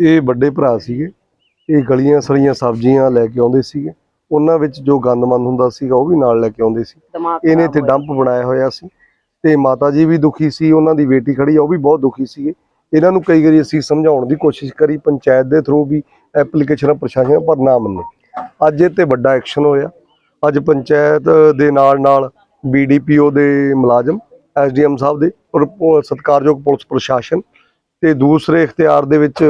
ਇਹ ਵੱਡੇ ਭਰਾ ਸੀਗੇ। ਇਹ ਗਲੀਆਂ ਸੜੀਆਂ ਸਬਜ਼ੀਆਂ ਲੈ ਕੇ ਆਉਂਦੇ ਸੀਗੇ। ਉਹਨਾਂ ਵਿੱਚ ਜੋ ਗੰਦਮੰਦ ਹੁੰਦਾ ਸੀਗਾ ਉਹ ਵੀ ਨਾਲ ਲੈ ਕੇ ਆਉਂਦੇ ਸੀ। ਇਹਨੇ ਇੱਥੇ ਡੰਪ ਬਣਾਇਆ ਹੋਇਆ ਸੀ। ਤੇ ਮਾਤਾ ਜੀ ਵੀ ਦੁਖੀ ਸੀ ਉਹਨਾਂ ਦੀ ਬੇਟੀ ਖੜੀ ਆ ਉਹ ਵੀ ਬਹੁਤ ਦੁਖੀ ਸੀਗੇ। ਇਹਨਾਂ ਨੂੰ ਕਈ ਵਾਰੀ ਅਸੀਂ ਸਮਝਾਉਣ ਦੀ ਕੋਸ਼ਿਸ਼ ਕਰੀ ਪੰਚਾਇਤ ਦੇ ਥਰੂ ਵੀ ਐਪਲੀਕੇਸ਼ਨਾਂ ਪ੍ਰਸ਼ਾਸਨ ਪਰ ਨਾ ਮੰਨੇ। ਅੱਜ ਇਹ ਤੇ ਵੱਡਾ ਐਕਸ਼ਨ ਹੋਇਆ। ਅੱਜ ਪੰਚਾਇਤ ਦੇ ਨਾਲ ਨਾਲ ਬੀਡੀਪੀਓ ਦੇ ਮੁਲਾਜ਼ਮ ਐਸਡੀਐਮ ਸਾਹਿਬ ਦੇ ਔਰ ਸਤਿਕਾਰਯੋਗ ਪੁਲਿਸ ਪ੍ਰਸ਼ਾਸਨ ਤੇ ਦੂਸਰੇ ਇਖਤਿਆਰ ਦੇ ਵਿੱਚ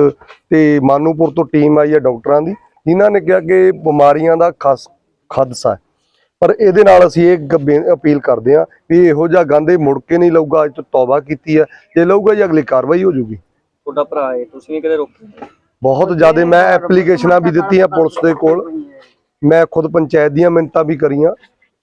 ਤੇ ਮਾਨੂਪੁਰ ਤੋਂ ਟੀਮ ਆਈ ਹੈ ਡਾਕਟਰਾਂ ਦੀ ਜਿਨ੍ਹਾਂ ਨੇ ਕਿਹਾ ਕਿ ਬਿਮਾਰੀਆਂ ਦਾ ਖਾਸ ਖਾਦਸਾ ਹੈ। ਪਰ ਇਹਦੇ ਨਾਲ ਅਸੀਂ ਇਹ ਅਪੀਲ ਕਰਦੇ ਹਾਂ ਵੀ ਇਹੋ ਜਿਹਾ ਗੰਦੇ ਮੁੜ ਕੇ ਨਹੀਂ ਲਊਗਾ ਅੱਜ ਤੋਂ ਤੌਬਾ ਕੀਤੀ ਹੈ। ਜੇ ਲਊਗਾ ਜੀ ਅਗਲੀ ਕਾਰਵਾਈ ਹੋ ਜੂਗੀ। ਤੁਹਾਡਾ ਭਰਾ ਹੈ ਤੁਸੀਂ ਵੀ ਕਦੇ ਰੋਕੇ ਬਹੁਤ ਜ਼ਿਆਦਾ ਮੈਂ ਐਪਲੀਕੇਸ਼ਨਾਂ ਵੀ ਦਿੱਤੀਆਂ ਪੁਲਿਸ ਦੇ ਕੋਲ। ਮੈਂ ਖੁਦ ਪੰਚਾਇਤ ਦੀਆਂ ਮਿੰਤਾਂ ਵੀ ਕਰੀਆਂ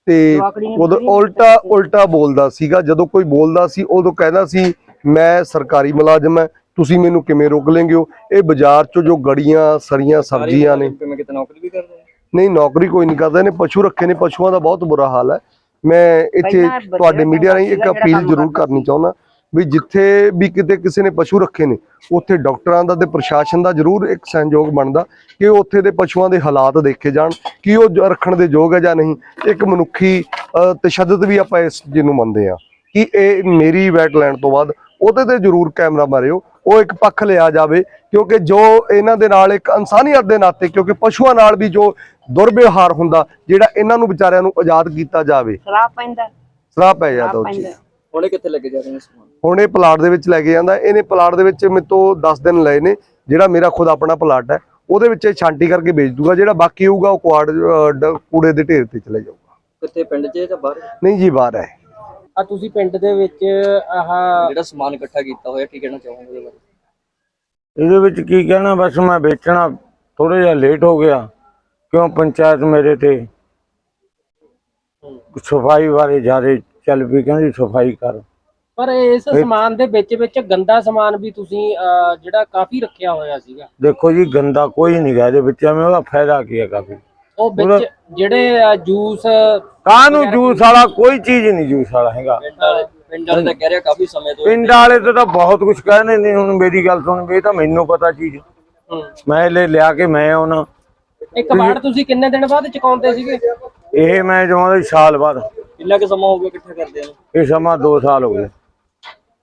ਤੇ ਉਦੋਂ ਉਲਟਾ ਉਲਟਾ ਬੋਲਦਾ ਸੀਗਾ ਜਦੋਂ ਕੋਈ ਬੋਲਦਾ ਸੀ ਉਦੋਂ ਕਹਿੰਦਾ ਸੀ ਮੈਂ ਸਰਕਾਰੀ ਮੁਲਾਜ਼ਮ ਹਾਂ ਤੁਸੀਂ ਮੈਨੂੰ ਕਿਵੇਂ ਰੋਕ ਲੈਂਗੇ ਹੋ ਇਹ ਬਾਜ਼ਾਰ 'ਚੋਂ ਜੋ ਗੜੀਆਂ ਸਰੀਆਂ ਸਬਜ਼ੀਆਂ ਨੇ। ਕਿਵੇਂ ਕਿਤੇ ਨੌਕਰੀ ਵੀ ਕਰਦੇ ਹੋ ਨਹੀਂ ਨੌਕਰੀ ਕੋਈ ਨਹੀਂ ਕਰਦਾ ਇਹਨੇ ਪਸ਼ੂ ਰੱਖੇ ਨੇ ਪਸ਼ੂਆਂ ਦਾ ਬਹੁਤ ਬੁਰਾ ਹਾਲ ਹੈ। ਮੈਂ ਇੱਥੇ ਤੁਹਾਡੇ ਮੀਡੀਆ ਰਾਹੀਂ ਇੱਕ ਅਪੀਲ ਜ਼ਰੂਰ ਕਰਨੀ ਚਾਹੁੰਦਾ ਵੀ ਜਿੱਥੇ ਵੀ ਕਿਤੇ ਕਿਸੇ ਨੇ ਪਸ਼ੂ ਰੱਖੇ ਨੇ ਉੱਥੇ ਡਾਕਟਰਾਂ ਦਾ ਤੇ ਪ੍ਰਸ਼ਾਸਨ ਦਾ ਜ਼ਰੂਰ ਇੱਕ ਸਹਿਯੋਗ ਬਣਦਾ ਕਿ ਉੱਥੇ ਦੇ ਪਸ਼ੂਆਂ ਦੇ ਹਾਲਾਤ ਦੇਖੇ ਜਾਣ ਕਿ ਉਹ ਰੱਖਣ ਦੇ ਯੋਗ ਹੈ ਜਾਂ ਨਹੀਂ। ਇੱਕ ਮਨੁੱਖੀ ਤਸ਼ੱਦਦ ਵੀ ਆਪਾਂ ਇਸ ਜਿਹਨੂੰ ਮੰਨਦੇ ਆ ਕਿ ਇਹ ਮੇਰੀ ਵੈਟ ਲੈਣ ਤੋਂ ਬਾਅਦ ਉਹਦੇ ਤੇ ਜ਼ਰੂਰ ਕੈਮਰਾ ਮਾਰਿਓ ਉਹ ਇੱਕ ਪੱਖ ਲਿਆ ਜਾਵੇ ਕਿਉਂਕਿ ਜੋ ਇਹਨਾਂ ਦੇ ਨਾਲ ਇੱਕ ਇਨਸਾਨੀਅਤ ਦੇ ਨਾਤੇ ਕਿਉਂਕਿ ਪਸ਼ੂਆਂ ਨਾਲ ਵੀ ਜੋ ਦੁਰਵਿਵਹਾਰ ਹੁੰਦਾ ਜਿਹੜਾ ਇਹਨਾਂ ਨੂੰ ਵਿਚਾਰਿਆਂ ਨੂੰ ਆਜ਼ਾਦ ਕੀਤਾ ਜਾਵੇ। ਸ਼ਰਾਬ ਪੈਂਦਾ। ਸਰਾਪ ਪੈ ਜਾਂਦਾ ਉਹ ਚੀਜ਼ ਹੁਣੇ ਕਿੱਥੇ ਲੱਗੇ ਜਾ ਰਹੇ ਨੇ ਸਮਾਨ? ਹੁਣ ਇਹ ਪਲਾਟ ਦੇ ਵਿੱਚ ਲੈ ਕੇ ਜਾਂਦਾ ਇਹਨੇ ਪਲਾਟ ਦੇ ਵਿੱਚ ਮੇਰੇ ਤੋਂ 10 ਦਿਨ ਲਏ ਨੇ ਜਿਹੜਾ ਮੇਰਾ ਖੁਦ ਆਪਣਾ ਪਲਾਟ ਹੈ ਉਹਦੇ ਵਿੱਚ ਇਹ ਛਾਂਟੀ ਕਰਕੇ ਵੇਚ ਦੂਗਾ ਜਿਹੜਾ ਬਾਕੀ ਹੋਊਗਾ ਉਹ ਕੁਆੜ ਕੂੜੇ ਦੇ ਢੇਰ ਤੇ ਚਲੇ ਜਾਊਗਾ। ਕਿੱਥੇ ਪਿੰਡ 'ਚ ਜਾਂ ਬਾਹਰ? ਨਹੀਂ ਜੀ ਬਾਹਰ ਹੈ। ਆ ਤੁਸੀਂ ਪਿੰਡ ਦੇ ਵਿੱਚ ਆਹ ਜਿਹੜਾ ਸਮਾਨ ਇਕੱਠਾ ਕੀਤਾ ਹੋਇਆ ਕੀ ਕਹਿਣਾ ਚਾਹੋਗੇ ਉਹਦੇ ਬਾਰੇ? ਇਹਦੇ ਵਿੱਚ ਕੀ ਕਹਿਣਾ ਬਸ ਮੈਂ ਵੇਚਣਾ ਥੋੜਾ ਜਿਹਾ ਲੇਟ ਹੋ ਗਿਆ। ਕਿਉਂ ਪੰਚਾਇਤ ਮੇਰੇ ਤੇ ਸਫ਼ਾਈ ਬਾਰੇ ਜ਼ਿਆਦਾ ਚੱਲ ਪਈ ਕਹਿੰਦੀ ਸਫ਼ਾਈ ਕਰ। ਪਰ ਇਸ ਸਮਾਨ ਦੇ ਵਿੱਚ ਵਿੱਚ ਗੰਦਾ ਸਮਾਨ ਵੀ ਤੁਸੀਂ ਅਹ, ਜਿਹੜਾ ਕਾਫੀ ਰੱਖਿਆ ਹੋਇਆ ਸੀਗਾ। ਦੇਖੋ ਜੀ ਗੰਦਾ ਕੋਈ ਨਹੀਂ ਗਾ ਇਹਦੇ ਵਿੱਚ ਐਵੇਂ ਉਹਦਾ ਫਾਇਦਾ ਕੀ ਹੈ ਕਾਫੀ? ਉਹ ਵਿੱਚ ਜਿਹੜੇ ਅਹ, ਜੂਸ ਕਾਹਨੂੰ ਜੂਸ ਵਾਲਾ? ਕੋਈ ਚੀਜ਼ ਨਹੀਂ ਜੂਸ ਵਾਲਾ ਹੈਗਾ। ਪਿੰਡ ਵਾਲੇ ਪਿੰਡ ਵਾਲੇ ਤਾਂ ਕਹਿ ਰਿਹਾ ਕਾਫੀ ਸਮੇਂ ਤੋਂ ਪਿੰਡ ਵਾਲੇ ਤੇ ਤਾਂ ਬਹੁਤ ਕੁਝ ਕਹਿੰਦੇ ਨੇ ਹੁਣ ਮੇਰੀ ਗੱਲ ਸੁਣ ਵੀ ਇਹ ਤਾਂ ਮੈਨੂੰ ਪਤਾ ਚੀਜ਼। ਹੂੰ। ਮੈਂ ਲੈ ਲਿਆ ਕੇ ਮੈਂ ਉਹਨਾਂ ਇੱਕ ਵਾਰ ਤੁਸੀਂ ਕਿੰਨੇ ਦਿਨ ਬਾਅਦ ਚੁਕਾਉਂਦੇ ਸੀਗੇ? ਇਹ ਮੈਂ ਜਮਾਂ ਸਾਲ ਬਾਅਦ। ਕਿੰਨਾ ਕੁ ਸਮਾਂ ਹੋ ਗਿਆ ਇਕੱਠਾ ਕਰਦੇ ਨੂੰ? ਇਹ ਸਮਾਂ 2 ਸਾਲ ਹੋ ਗਏ।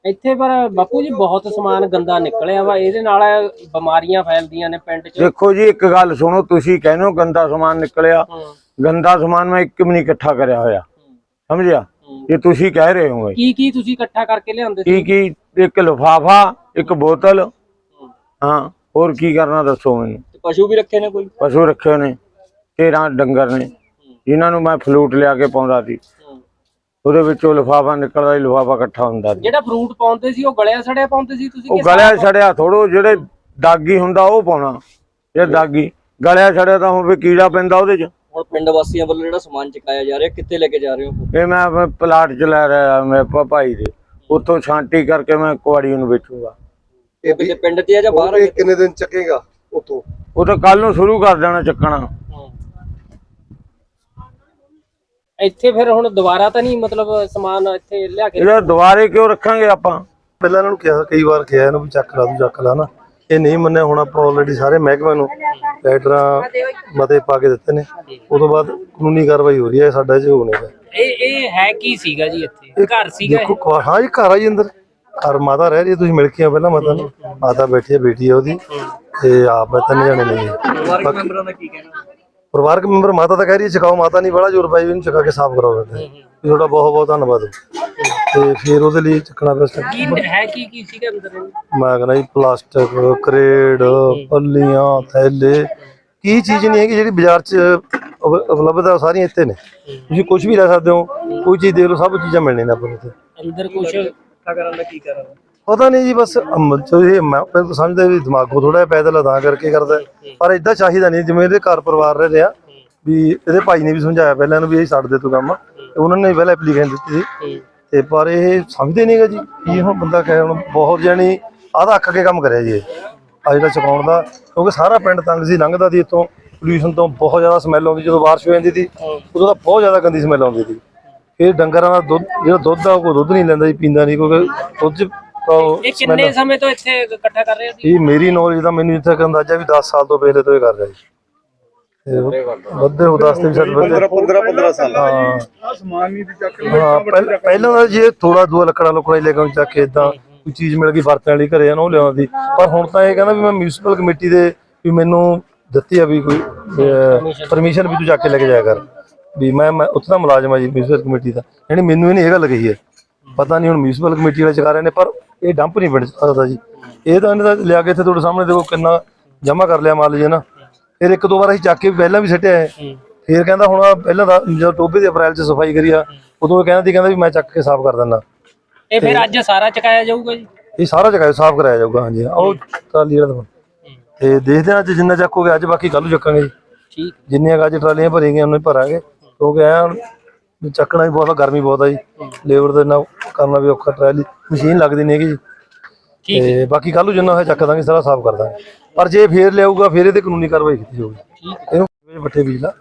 ਇੱਥੇ ਪਰ ਬਾਪੂ ਜੀ ਬਹੁਤ ਸਮਾਨ ਗੰਦਾ ਨਿਕਲਿਆ ਵਾ ਇਹਦੇ ਨਾਲ ਬਿਮਾਰੀਆਂ ਫੈਲਦੀਆਂ ਨੇ ਪਿੰਡ 'ਚ। ਦੇਖੋ ਜੀ ਇੱਕ ਗੱਲ ਸੁਣੋ ਤੁਸੀਂ ਕਹਿੰਦੇ ਹੋ ਗੰਦਾ ਸਮਾਨ ਨਿਕਲਿਆ। ਗੰਦਾ ਸਮਾਨ ਮੈਂ ਇੱਕ ਵੀ ਨਹੀਂ ਇਕੱਠਾ ਕਰਿਆ ਹੋਇਆ। ਸਮਝਿਆ? ਇਹ ਤੁਸੀਂ ਕਹਿ ਰਹੇ ਹੋਗੇ। ਕੀ ਕੀ ਤੁਸੀਂ ਇਕੱਠਾ ਕਰਕੇ ਲਿਆਉਂਦੇ ਕੀ ਸੀ? ਕੀ ਇੱਕ ਲਿਫਾਫਾ ਇੱਕ ਬੋਤਲ। ਹਾਂ ਹੋਰ ਕੀ ਕਰਨਾ ਦੱਸੋ ਮੈਨੂੰ। ਪਸ਼ੂ ਵੀ ਰੱਖੇ ਨੇ ਕੋਈ? ਪਸ਼ੂ ਰੱਖੇ ਨੇ 13 ਡੰਗਰ ਨੇ। ਜਿਨ੍ਹਾਂ ਨੂੰ ਮੈਂ ਫਲੂਟ ਲਿਆ ਕੇ ਪਾਉਂਦਾ ਸੀ। ਉਹਦੇ ਵਿੱਚੋਂ ਲਿਫਾਫਾ ਨਿਕਲਦਾ ਸੀ ਲਿਫਾਫਾ ਇਕੱਠਾ ਹੁੰਦਾ ਸੀ। ਜਿਹੜਾ ਫਰੂਟ ਪਾਉਂਦੇ ਸੀ ਉਹ ਗਲਿਆ ਸੜਿਆ ਪਾਉਂਦੇ ਸੀ ਤੁਸੀਂ ਉਹ ਗਲਿਆ ਸਾਫ਼? ਛੜਿਆ ਥੋੜੋ ਜਿਹੜੇ ਦਾਗੀ ਹੁੰਦਾ ਉਹ ਪਾਉਣਾ। ਇਹ ਦਾਗੀ। ਗਲਿਆ ਛੜਿਆ ਤਾਂ ਹੋਵੇ ਕੀੜਾ ਪੈਂਦਾ ਉਹਦੇ 'ਚ। ਹੁਣ ਪਿੰਡ ਵਾਸੀਆਂ ਵੱਲੋਂ ਜਿਹੜਾ ਸਮਾਨ ਚੁਕਾਇਆ ਜਾ ਰਿਹਾ ਕਿੱਥੇ ਲੈ ਕੇ ਜਾ ਰਹੇ ਹੋ ਇਹ ਮੈਂ ਆਪਣੇ ਪਲਾਟ 'ਚ ਲੈ ਰਿਹਾ ਮੈਂ ਭ- ਭਾਈ ਦੇ। ਉੱਥੋਂ ਛਾਂਟੀ ਕਰਕੇ ਮੈਂ ਕੁਆੜੀ ਨੂੰ ਵੇਚੂਗਾ। ਇਹ ਕਿਤੇ ਪਿੰਡ 'ਚ ਆ ਜਾਂ ਬਾਹਰ ਆ ਇਹ ਕਿਤੇ? ਕਿੰਨੇ ਦਿਨ ਚੱਕੇਗਾ ਉਤੋਂ ਉਹ ਤਾਂ ਕੱਲ ਨੂੰ ਸ਼ੁਰੂ ਕਰ ਦੇਣਾ ਚੱਕਣਾ। ਹੂੰ। ਇੱਥੇ ਫਿਰ ਹੁਣ ਦੁਬਾਰਾ ਤਾਂ ਨਹੀਂ ਮਤਲਬ ਸਮਾਨ ਇੱਥੇ ਲਿਆ ਕੇ ਇਹਦਾ ਦੁਬਾਰੇ ਕਿਉਂ ਰੱਖਾਂਗੇ ਆਪਾਂ? ਪਹਿਲਾਂ ਇਹਨਾਂ ਨੂੰ ਕਿਹਾ ਕਈ ਵਾਰ ਕਿਹਾ ਇਹਨੂੰ ਵੀ ਚੱਕ ਲਾ ਤੂੰ ਚੱਕ ਲਾ ਨਾ। ਇਹ ਨਹੀਂ ਮੰਨਿਆ ਹੁਣ ਆਪਾਂ ਆਲਰੇਡੀ ਸਾਰੇ ਮਹਿਕਮੇ ਨੂੰ ਲੈਟਰਾਂ ਮਤੇ ਪਾ ਕੇ ਦਿੱਤੇ ਨੇ। ਉਸ ਤੋਂ ਬਾਅਦ ਕਾਨੂੰਨੀ ਕਾਰਵਾਈ ਹੋ ਰਹੀ ਹੈ ਸਾਡਾ ਜੇ ਹੋਣੇ ਦਾ ਇਹ ਇਹ ਹੈ ਕੀ ਸੀਗਾ ਜੀ ਇੱਥੇ? ਘਰ ਸੀਗਾ ਦੇਖੋ ਹਾਂ ਜੀ ਘਰ ਆ ਜੀ ਅੰਦਰ। ਘਰ ਮਾਤਾ ਰਹਿ ਰਹੀ ਤੁਸੀਂ ਮਿਲ ਕੇ ਪਹਿਲਾਂ ਮਾਤਾ ਨੂੰ। ਮਾਤਾ ਬੈਠੀ ਹੈ ਬੇਟੀ ਹੈ ਉਹਦੀ। ਤੇ ਆਪ ਹੈ ਤਿੰਨ ਜਣੇ ਨੇ। ਪਰਿਵਾਰਕ ਮੈਂਬਰਾਂ ਦਾ ਕੀ ਕਹਿਣਾ? ਪਰਿਵਾਰਕ ਮੈਂਬਰ ਮਾਤਾ ਤਾਂ ਕਹਿ ਰਹੀ ਹੈ ਚਕਾਓ ਮਾਤਾ ਨਹੀਂ ਬੜਾ ਜ਼ੋਰ ਪਾਈ ਵੀ ਇਹਨੂੰ ਚਕਾ ਕੇ ਸਾਫ਼ ਕਰਾਓ ਬੇਟੇ ਤੁਹਾਡਾ ਬਹੁਤ ਬਹੁਤ ਧੰਨਵਾਦ। ਤੇ ਫਿਰ ਉਹਦੇ ਲਈ ਚੱਕਣਾ ਪਿਆ ਕੀ ਹੈ ਕੀ ਕੀ ਸੀਗਾ ਅੰਦਰ? ਮੈਂ ਕਹਿੰਦਾ ਜੀ ਪਲਾਸਟਿਕ ਕਰੇਡ ਪੱਲੀਆਂ ਥੈਲੇ। ਕੀ ਚੀਜ਼ ਨਹੀਂ ਹੈਗੀ ਜਿਹੜੀ ਬਾਜ਼ਾਰ 'ਚ ਉਪ- ਉਪਲਬਧ ਹੈ ਉਹ ਸਾਰੀਆਂ ਇੱਥੇ ਨੇ। ਤੁਸੀਂ ਕੁਝ ਵੀ ਲੈ ਸਕਦੇ ਹੋ ਕੋਈ ਚੀਜ਼ ਦੇਖ ਲਓ ਸਭ ਚੀਜ਼ਾਂ ਮਿਲਣੀਆਂ ਨੇ ਆਪਾਂ ਨੂੰ ਇੱਥੇ। ਅੰਦਰ ਕੁਝ ਇਕੱਠਾ ਕਰਨ ਦਾ ਕੀ ਕਰਨ ਪਤਾ ਨਹੀਂ ਜੀ ਬਸ ਅਮ- ਜੋ ਇਹ ਮੈਂ ਪਹਿਲਾਂ ਤਾਂ ਸਮਝਦਾ ਵੀ ਦਿਮਾਗੋਂ ਥੋੜਾ ਜਿਹਾ ਪੈਦਲ ਆ ਤਾਂ ਕਰਕੇ ਕਰਦਾ। ਹੈ। ਪਰ ਇਦਾਂ ਚਾਹੀਦਾ ਨਹੀਂ ਜਿਵੇਂ ਇਹਦੇ ਘਰ ਪਰਿਵਾਰ ਰਹਿ ਰਿਹਾ ਵੀ ਇਹਦੇ ਭਾਈ ਨੇ ਵੀ ਸਮਝਾਇਆ ਪਹਿਲਾਂ ਇਹਨੂੰ ਵੀ ਇਹ ਛੱਡ ਦੇ ਤੂੰ ਕੰਮ। ਤੇ ਉਹਨਾਂ ਨੇ ਪਹਿਲਾਂ ਐਪਲੀਕੇਸ਼ਨ ਦਿੱਤੀ ਸੀ। ਤੇ ਪਰ ਇਹ ਸਮਝਦੇ ਨਹੀਂਗਾ ਜੀ ਕੀ ਹੁਣ ਬੰਦਾ ਕਹੇ ਹੁਣ ਬਹੁਤ ਜਾਣੀ ਆਦਾ ਅੱਕ ਕੇ ਕੰਮ ਕਰਿਆ ਜੀ ਇਹ। ਆ ਜਿਹੜਾ ਚਕਾਉਣ ਦਾ ਕਿਉਂਕਿ ਸਾਰਾ ਪਿੰਡ ਤੰਗ ਸੀ ਲੰਘਦਾ ਸੀ ਇੱਥੋਂ। ਪੋਲੂਸ਼ਨ ਤੋਂ ਬਹੁਤ ਜ਼ਿਆਦਾ ਸਮੈਲ ਆਉਂਦੀ ਜਦੋਂ ਬਾਰਿਸ਼ ਹੋ ਜਾਂਦੀ ਸੀ ਉਦੋਂ ਤਾਂ ਬਹੁਤ ਜ਼ਿਆਦਾ ਗੰਦੀ ਸਮੈਲ ਆਉਂਦੀ ਸੀ। ਇਹ ਡੰਗਰਾਂ ਦਾ ਦੁੱਧ ਜਿਹੜਾ ਦੁੱਧ ਆ ਉਹ ਕੋਈ ਦੁੱਧ ਨਹੀਂ ਲੈਂਦਾ ਜੀ ਪੀਂਦਾ ਨਹੀਂ ਕਿਉਂਕਿ ਦੁੱਧ 'ਚ ਇਹ ਕਿੰਨੇ ਸਮੇਂ ਤੋਂ ਇੱਥੇ ਇਕੱਠਾ ਕਰ ਰਹੇ ਹੋ ਜੀ? ਇਹ ਮੇਰੀ ਨੌਲੇਜ ਦਾ ਮੈਨੂੰ ਤੱਕ ਅੰਦਾਜ਼ਾ ਵੀ 10 ਸਾਲ ਤੋਂ ਪਹਿਲੇ ਤੋਂ ਇਹ ਕਰ ਰਿਹਾ ਜੀ। ਵੱਧੇ ਹੋ 10 ਤੇ ਵੀ ਵੱਧੇ 15 15 ਸਾਲ। ਹਾਂ। ਸਮਾਨ ਨਹੀਂ ਚੱਕ ਹਾਂ ਪਹਿਲਾਂ ਤਾਂ ਜੇ ਥੋੜਾ ਦੂਆ ਲੱਕੜਾ ਲੁਕੜਾ ਲੈ ਕੇ ਚੱਕ ਕੇ ਇਦਾਂ ਕੋਈ ਚੀਜ਼ ਮਿਲ ਗਈ ਵਰਤਣ ਵਾਲੀ ਘਰੇ ਨਾ ਉਹ ਲਿਆਉਂਦੀ ਪਰ ਹੁਣ ਤਾਂ ਇਹ ਕਹਿੰਦਾ ਵੀ ਮੈਂ ਮਿਊਨਿਸਪਲ ਕਮੇਟੀ ਦੇ ਵੀ ਮੈਨੂੰ ਦਿੱਤੀ ਆ ਵੀ ਕੋਈ ਪਰਮਿਸ਼ਨ ਵੀ ਤੂੰ ਚੱਕ ਕੇ ਲੈ ਕੇ ਜਾਇਆ ਕਰ। ਵੀ ਮੈਂ ਮੈਂ ਉੱਥੇ ਦਾ ਮੁਲਾਜ਼ਮ ਆ ਜੀ ਮਿਊਨਿਸਪਲ ਕਮੇਟੀ ਦਾ। ਯਾਨੀ ਮੈਨੂੰ ਇਹ ਨਹੀਂ ਇਹ ਗੱਲ ਕਹੀ ਹੈ। ਪਤਾ ਨਹੀਂ ਹੁਣ ਮਿਊਨਿਸਪਲ ਕਮੇਟੀ ਵਾਲੇ ਚਕਾ ਰਹੇ ਨੇ ਪਰ ਇਹ ਡੰਪ ਨਹੀਂ ਬਣ ਸਕਦਾ ਜੀ। ਇਹ ਤਾਂ ਇਹਨੇ ਤਾਂ ਲਿਆ ਕੇ ਇੱਥੇ ਤੁਹਾਡੇ ਸਾਹਮਣੇ ਦੇਖੋ ਕਿੰਨਾ ਜਮਾ ਕਰ ਲਿਆ ਮਾਲ ਜੀ ਨਾ। ਫਿਰ ਇੱਕ ਦੋ ਵਾਰ ਅਸੀਂ ਚੱਕ ਕੇ ਪਹਿਲਾਂ ਵੀ ਸਿੱਟਿਆ ਹੈ। ਫਿਰ ਕਹਿੰਦਾ ਹੁਣ ਆਹ ਪਹਿਲਾਂ ਤਾਂ ਜਦੋਂ ਟੋਬੇ ਦੇ ਅਪ੍ਰੈਲ 'ਚ ਸਫ਼ਾਈ ਕਰੀ ਆ ਉਦੋਂ ਇਹ ਕਹਿੰਦਾ ਸੀ ਕਹਿੰਦਾ ਵੀ ਮੈਂ ਚੱਕ ਕੇ ਸਾਫ਼ ਕਰ ਦਿੰਦਾ। ਇਹ ਫਿਰ ਅੱਜ ਸਾਰਾ ਚਕਾਇਆ ਜਾਊਗਾ ਜੀ? ਇਹ ਸਾਰਾ ਜਗ੍ਹਾ ਸਾਫ਼ ਕਰਾਇਆ ਜਾਊਗਾ ਹਾਂਜੀ। ਉਹ ਟਰਾਲੀ ਵਾਲਾ ਦਫ਼ਾ। ਤੇ ਦੇਖਦੇ ਹਾਂ ਅੱਜ ਜਿੰਨਾ ਚੱਕੋਗੇ ਅੱਜ ਬਾਕੀ ਕੱਲ੍ਹ ਨੂੰ ਚੱਕਾਂਗੇ ਜੀ। ਠੀਕ। ਜਿੰਨੀਆਂ ਕੁ ਅੱਜ ਟਰਾਲੀਆਂ ਭਰੀਆਂ ਉਹਨਾਂ ਭਰਾਂਗੇ। ਕਿਉਂਕਿ ਐਂ ਚੱਕਣਾ ਵੀ ਬਹੁਤ ਆ ਗਰਮੀ ਬਹੁਤ ਆ ਜੀ। ਲੇਬਰ ਦੇ ਨਾਲ ਕਰਨਾ ਵੀ ਔਖਾ ਟਰਾਲੀ ਮਸ਼ੀਨ ਲੱਗਦੀ ਨਹੀਂ ਹੈਗੀ ਜੀ। ਠੀਕ ਤੇ ਬਾਕੀ ਕੱਲ੍ਹ ਨੂੰ ਜਿੰਨਾ ਹੋਇਆ ਚੱਕ ਦਾਂਗੇ ਸਾਰਾ ਸਾਫ਼ ਕਰ ਦਾਂਗੇ। ਪਰ ਜੇ ਫੇਰ ਲਿਆਊਗਾ ਫੇਰ ਇਹਦੇ ਕਾਨੂੰਨੀ ਕਾਰਵਾਈ ਕੀਤੀ ਜਾਊਗੀ। ਠੀਕ ਇਹਨੂੰ ਪੱਠੇ ਬੀਜ ਲਾ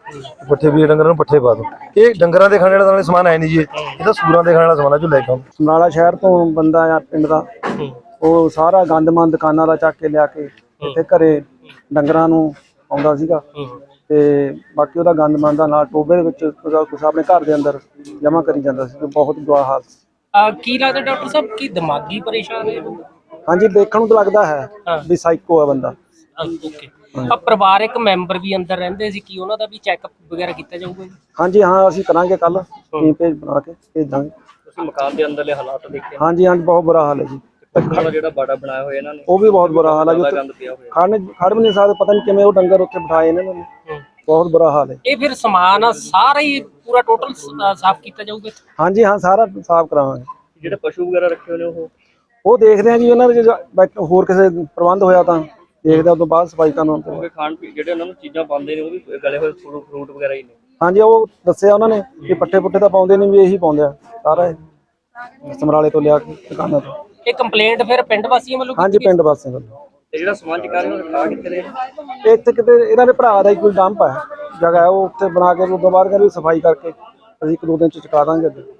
ਪੱਠੇ ਬੀਜ ਡੰਗਰਾਂ ਨੂੰ ਪੱਠੇ ਪਾ ਦੋ। ਇਹ ਡੰਗਰਾਂ ਦੇ ਖਾਣੇ ਵਾਲਾ ਨਾਲੇ ਸਮਾਨ ਹੈ ਨਹੀਂ ਜੀ ਇਹ। ਤਾਂ ਸੂਰਾਂ ਦੇ ਖਾਣੇ ਵਾਲਾ ਸਮਾਨ ਹੈ ਜੋ ਲੈ ਕੇ ਆਉਂ ਸਮਰਾਲਾ ਸ਼ਹਿਰ ਤੋਂ ਬੰਦਾ ਆ ਪਿੰਡ ਦਾ ਉਹ ਸਾਰਾ ਗੰਦਮੰਦ ਦੁਕਾਨਾਂ ਦਾ ਚੱਕ ਕੇ ਲਿਆ ਕੇ ਇੱਥੇ ਘਰੇ ਡੰਗਰਾਂ ਨੂੰ ਆਉਂਦਾ ਸੀਗਾ। ਤੇ ਬਾਕੀ ਉਹਦਾ ਗੰਦਮੰਦ ਦਾ ਨਾਲ ਟੋਬੇ ਦੇ ਵਿੱਚ ਉਹਦਾ ਕੁਛ ਆਪਣੇ ਘਰ ਦੇ ਅੰਦਰ ਜਮ੍ਹਾਂ ਕਰੀ ਜਾਂਦਾ ਸੀ ਬਹੁਤ ਬੁਰਾ ਹਾਲ ਸੀ। ਆ ਕੀ ਲੱਗਦਾ ਡਾਕਟਰ ਸਾਹਿਬ ਕੀ ਦਿਮਾਗੀ ਪਰੇਸ਼ਾਨ ਹੈ? ਹਾਂਜੀ ਦੇਖਣ ਨੂੰ ਤਾਂ ਲੱਗਦਾ ਹੈ ਹਾਂ। ਵੀ ਸਾਈਕੋ ਆ ਬੰਦਾ। ਓਕੇ ਆ ਪਰਿਵਾਰਕ ਮੈਂਬਰ ਵੀ ਅੰਦਰ ਰਹਿੰਦੇ ਸੀ ਕੀ ਉਹਨਾਂ ਦਾ ਵੀ ਚੈੱਕਅਪ ਵਗੈਰਾ ਕੀਤਾ ਜਾਊਗਾ ਜੀ? ਹਾਂਜੀ ਹਾਂ ਅਸੀਂ ਕਰਾਂਗੇ ਕੱਲ ਟੀਮ ਪੇਜ ਬਣਾ ਕੇ ਭੇਜਾਂਗੇ। ਤੁਸੀਂ ਮਕਾਨ ਦੇ ਅੰਦਰਲੇ ਹਾਲਾਤ ਦੇਖੇ? ਹਾਂਜੀ ਹਾਂਜੀ ਬਹੁਤ ਬੁਰਾ ਹਾਲ ਹੈ ਜੀ। ਵਾਲਾ ਜਿਹੜਾ ਬਾੜਾ ਬਣਾਇਆ ਹੋਇਆ ਇਹਨਾਂ ਨੇ? ਉਹ ਵੀ ਬਹੁਤ ਬੁਰਾ ਹਾਲ ਹੈ ਜੀ। ਬੜਾ ਉੱਥੇ ਗੰਦ ਪਿਆ ਹੋਇਆ। ਖੜਨ ਖੜ ਵੀ ਨਹੀਂ ਸਕਦੇ ਪਤਾ ਨਹੀਂ ਕਿਵੇਂ ਉਹ ਡੰਗਰ ਉੱਥੇ ਬਿਠਾਏ ਨੇ ਇਹਨਾਂ ਨੇ। ਬਹੁਤ ਬੁਰਾ ਹਾਲ ਹੈ। ਇਹ ਫਿਰ ਸਮਾਨ ਆ ਸਾਰਾ ਹੀ ਪੂਰਾ ਟੋਟਲ ਸਾਫ਼ ਕੀਤਾ ਜਾਊਗਾ ਹਾਂਜੀ ਹਾਂ ਸਾਰਾ ਸਾਫ਼ ਕਰਾਵਾਂਗੇ। ਜਿਹੜੇ ਪਸ਼ੂ ਵਗੈਰਾ ਰੱਖੇ ਹੋਏ ਨੇ ਉਹ? ਉਹ ਦੇਖਦੇ ਆ ਜੀ ਉਹਨਾਂ ਦੇ ਜੇ ਹੋਰ ਕਿਸੇ ਪ੍ਰਬੰਧ ਹੋਇਆ ਤਾਂ ਦੇਖਦੇ ਆ ਉਸ ਤੋਂ ਬਾਅਦ ਸਫ਼ਾਈ ਕਰਨ ਤੋਂ ਕਿਉਂਕਿ ਖਾਣ ਪੀ ਜਿਹੜੇ ਉਹਨਾਂ ਨੂੰ ਚੀਜ਼ਾਂ ਪਾਉਂਦੇ ਨੇ ਉਹ ਵੀ ਗਲੇ ਹੋਏ ਫਰੂ- ਫਰੂਟ ਵਗੈਰਾ ਹੀ ਨੇ। ਹਾਂਜੀ ਉਹ ਦੱਸਿਆ ਉਹਨਾਂ ਨੇ ਕਿ ਪੱਠੇ ਪੁੱਠੇ ਤਾਂ ਪਾਉਂਦੇ ਨਹੀਂ ਵੀ ਇਹੀ ਪਾਉਂਦੇ ਆ ਸਾਰਾ ਇਹ। ਸਮਰਾਲੇ ਤੋਂ ਲਿਆ ਕੇ ਦੁਕਾਨਾਂ ਤੋਂ। ਇਹ ਕੰਪਲੇਂਟ ਫਿਰ ਪਿੰਡ ਵਾਸੀਆਂ ਵੱਲੋਂ ਹਾਂਜੀ ਪਿੰਡ ਵਾਸੀਆਂ ਵੱਲੋਂ। ਤੇ ਜਿਹੜਾ ਸਮਾਨ ਚਕਾ ਰਹੇ ਉਹ ਖਾ ਕਿੱਥੇ ਨੇ? ਇਹ ਇੱਥੇ ਕਿਤੇ ਇਹਨਾਂ ਦੇ ਭਰਾ ਦਾ ਹੀ ਕੋਈ ਡੰਪ ਹੈ ਜਗ੍ਹਾ ਹੈ ਉਹ ਉੱਥੇ ਬਣਾ ਕੇ ਉਸ ਤੋਂ ਬਾਅਦ ਕਹਿੰਦੇ ਸਫ਼ਾਈ ਕਰਕੇ ਅਸੀਂ ਇੱਕ ਦੋ ਦਿਨ ਚ ਚੁਕਾ ਦਾਂਗੇ ਅੱਗੇ।